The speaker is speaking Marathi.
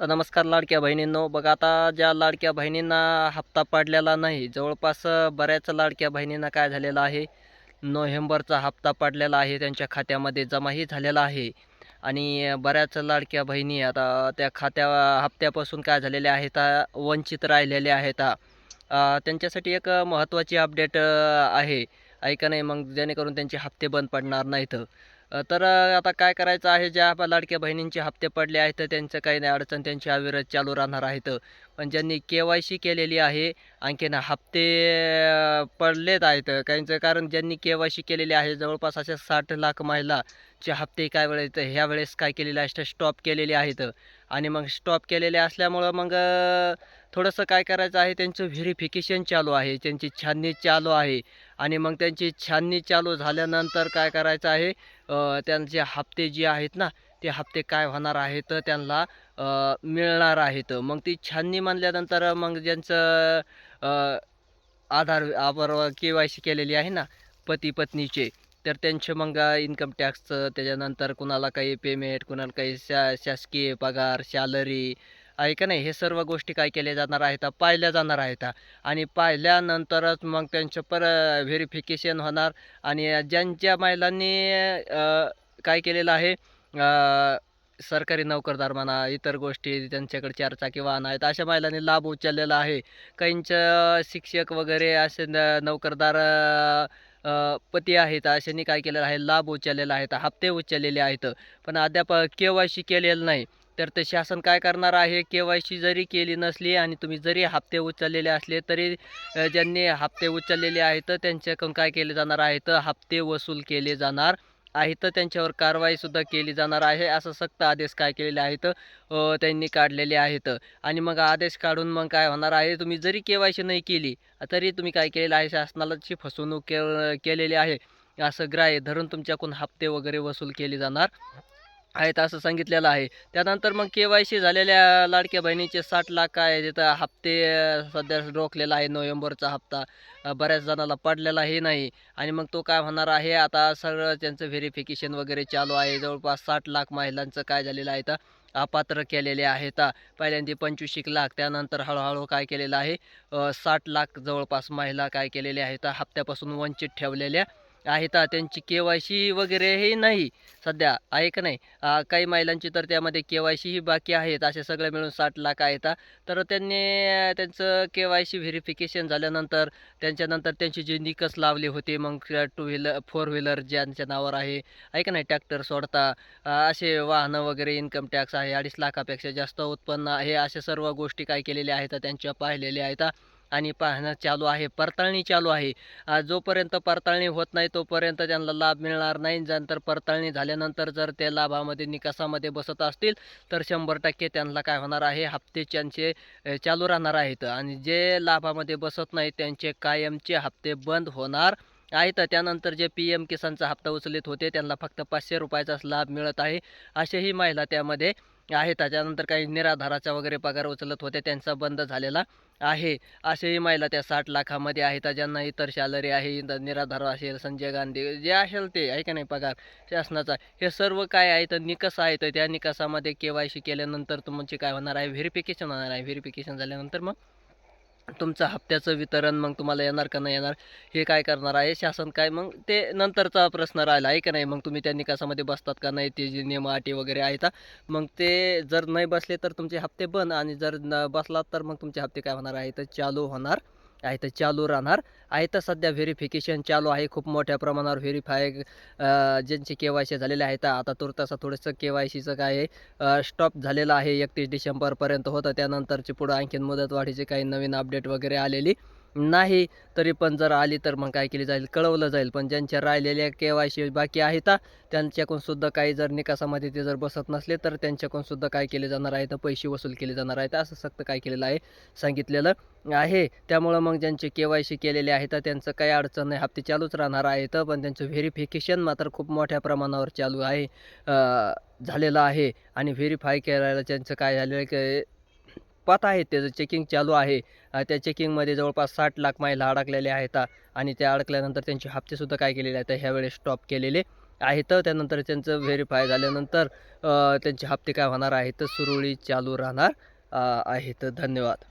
नमस्कार लाडक्या बहिणींनो. बघा आता ज्या लाडक्या बहिणींना हप्ता पडलेला नाही जवळपास बऱ्याच लाडक्या बहिणींना काय झालेलं आहे? नोव्हेंबरचा हप्ता पडलेला आहे त्यांच्या खात्यामध्ये जमाही झालेला आहे. आणि बऱ्याच लाडक्या बहिणी आता त्या खात्या हप्त्यापासून काय झालेल्या आहेत वंचित राहिलेल्या आहेत. त्यांच्यासाठी एक महत्त्वाची अपडेट आहे. ऐका नाही मग जेणेकरून त्यांचे हप्ते बंद पडणार नाहीत. तर आता काय करायचं आहे? ज्या लाडक्या बहिणींचे हप्ते पडले आहेत त्यांचं काही नाही अडचण त्यांची अविरत चालू राहणार आहेत. पण ज्यांनी के वाय सी केलेली आहे आणखीन हप्ते पडलेत आहेत. काहींचं कारण ज्यांनी के वाय सी केलेली आहे जवळपास असे साठ लाख महिलाचे हप्ते काय वेळेत ह्या वेळेस काय केलेले आहे स्टॉप केलेले आहेत. आणि मग स्टॉप केलेले असल्यामुळं मग थोडंसं काय करायचं आहे त्यांचं व्हेरिफिकेशन चालू आहे त्यांची छाननी चालू आहे. आणि मग त्यांची छाननी चालू झाल्यानंतर काय करायचं आहे त्यांचे हप्ते जे आहेत ना ते हप्ते काय होणार आहेत त्यांना मिळणार आहेत. मग ती छाननी म्हणल्यानंतर मग ज्यांचं आधार आधार के वाय सी केलेली आहे ना पती पत्नीचे तर त्यांचे मग इन्कम टॅक्सचं त्याच्यानंतर कुणाला काही पेमेंट कुणाला काही शा शासकीय पगार सॅलरी आहे का नाही? हे सर्व गोष्टी काय केल्या जाणार आहेत? पाहिल्या जाणार आहेत. आणि पाहिल्यानंतरच मग त्यांचं पर व्हेरिफिकेशन होणार. आणि ज्यांच्या महिलांनी काय केलेलं आहे? सरकारी नोकरदार म्हणा इतर गोष्टी त्यांच्याकडे चारचाकी वाहन आहेत अशा महिलांनी लाभ उचललेला आहे. काहींचं शिक्षक वगैरे असे न नोकरदार पती आहेत अशांनी काय केलेलं आहे? लाभ उचललेला आहेत हप्ते उचललेले आहेत. पण अद्याप के वाय सी केलेलं नाही. तर ते शासन काय करणार आहे? के वाय सी जरी केली नसली आणि तुम्ही जरी हप्ते उचललेले असले तरी ज्यांनी हप्ते उचललेले आहेत त्यांच्याकडून काय केले जाणार आहेत हप्ते वसूल केले जाणार आहेत तर त्यांच्यावर कारवाईसुद्धा केली जाणार आहे असं सक्त आदेश काय केलेले आहेत? त्यांनी काढलेले आहेत. आणि मग आदेश काढून मग काय होणार आहे? तुम्ही जरी के वाय सी नाही केली तरी तुम्ही काय केलेलं आहे? शासनालाची फसवणूक के केलेली आहे. असं ग्राह्य धरून तुमच्याकडून हप्ते वगैरे वसूल केले जाणार. आहेत असं सांगितलेलं आहे. त्यानंतर मग के वाय सी झालेल्या लाडक्या बहिणीचे साठ लाख काय आहे. तिथं हप्ते सध्या रोखलेला आहे. नोव्हेंबरचा हप्ता बऱ्याच जणाला पडलेलाही नाही. आणि मग तो काय होणार आहे? आता सगळं त्यांचं व्हेरिफिकेशन वगैरे चालू आहे. जवळपास साठ लाख महिलांचं काय झालेलं आहे? तर अपात्र केलेले आहेत. पहिल्यांदा पंचवीस एक लाख त्यानंतर हळूहळू काय केलेलं आहे? साठ लाख जवळपास महिला काय केलेल्या आहेत? हप्त्यापासून वंचित ठेवलेल्या आहेत त्यांची के वाय सी वगैरेही नाही सध्या आहे का नाही? काही महिलांची तर त्यामध्ये के वाय सीही बाकी आहेत असे सगळे मिळून साठ लाख आहेत तर त्यांनी त्यांचं के वाय सी व्हेरिफिकेशन झाल्यानंतर त्यांच्यानंतर त्यांची जी निकस लावली होती मग टू व्हीलर फोर व्हीलर ज्यांच्या नावावर आहे आहे का नाही? ट्रॅक्टर सोडता असे वाहनं वगैरे इन्कम टॅक्स आहे अडीच लाखापेक्षा जास्त उत्पन्न आहे अशा सर्व गोष्टी काय केलेल्या आहेत त्यांच्या पाहिलेल्या आहेत आणि पाहणं चालू आहे पडताळणी चालू आहे. जोपर्यंत पडताळणी होत नाही तोपर्यंत त्यांना लाभ मिळणार नाही. नंतर पडताळणी झाल्यानंतर जर ते लाभामध्ये निकासामध्ये बसत असतील तर शंभर टक्के त्यांना काय होणार आहे हप्ते त्यांचे चालू राहणार आहेत. आणि जे लाभामध्ये बसत नाही त्यांचे कायमचे हप्ते बंद होणार आहेत. त्यानंतर जे पी एम किसानचा हप्ता उचलित होते त्यांना फक्त पाचशे रुपयाचाच लाभ मिळत आहे. असेही महिला त्यामध्ये आहे. त्याच्यानंतर काही निराधाराचा वगैरे पगार उचलत होते. त्यांचा बंद झालेला आहे. असेही महिला त्या साठ लाखामध्ये आहेत. ज्यांना इतर सॅलरी आहे निराधार असेल संजय गांधी जे असेल ते आहे का नाही पगार? शासनाचा. हे सर्व काय आहे तर निकष आहेत. त्या निकषामध्ये के वाय सी केल्यानंतर तुमचे काय होणार आहे? व्हेरिफिकेशन होणार आहे. व्हेरिफिकेशन झाल्यानंतर मग तुमचं हप्त्याचं वितरण मग तुम्हाला येणार का नाही येणार? हे काय करणार आहे? शासन काय? मग ते नंतरचा प्रश्न राहिला आहे का नाही? मग तुम्ही त्या निकासामध्ये बसतात का नाही? ते जे नियम अटी वगैरे आहेत मग ते जर नाही बसले तर तुमचे हप्ते बंद आणि जर न बसलात तर मग तुमचे हप्ते काय होणार आहे? तर चालू होणार. आहे तर चालू राहणार. आहे तर सध्या व्हेरिफिकेशन चालू आहे. खूप मोठ्या प्रमाणावर व्हेरीफाय ज्यांचे के वाय सी झालेले आहेत आता तुर्तासा थोडंसं के वाय सीचं काय आहे स्टॉप झालेलं आहे एकतीस डिसेंबरपर्यंत होतं. त्यानंतरची पुढं आणखीन मुदतवाढीचे काही नवीन अपडेट वगैरे आलेली. नाही तरी पण जर आली तर मग काय केली जाईल? कळवलं जाईल. पण ज्यांच्या राहिलेल्या के वाय सी बाकी आहेत त्यांच्याकडून सुद्धा काही जर निकासामध्ये ते जर बसत नसले तर त्यांच्याकडून सुद्धा काय केले जाणार आहे तर पैसे वसूल केले जाणार आहेत? असं सक्त काय केलेलं आहे? सांगितलेलं आहे. त्यामुळं मग ज्यांचे के वाय सी केलेले आहेत त्यांचं काही अडचण नाही. हप्ते चालूच राहणार आहेत पण त्यांचं व्हेरिफिकेशन मात्र खूप मोठ्या प्रमाणावर चालू आहे झालेलं आहे. आणि व्हेरीफाय करायला त्यांचं काय झालेलं की पाहत आहेत त्याचं चेकिंग चालू आहे. त्या चेकिंगमध्ये जवळपास साठ लाख महिला अडकलेल्या आहेत. आणि त्या अडकल्यानंतर त्यांचे हप्तेसुद्धा काय केलेले आहेत ह्यावेळेस स्टॉप केलेले आहेत. त्यानंतर त्यांचं व्हेरीफाय झाल्यानंतर त्यांचे हप्ते काय होणार आहेत सुरळीत चालू राहणार आहेत. धन्यवाद.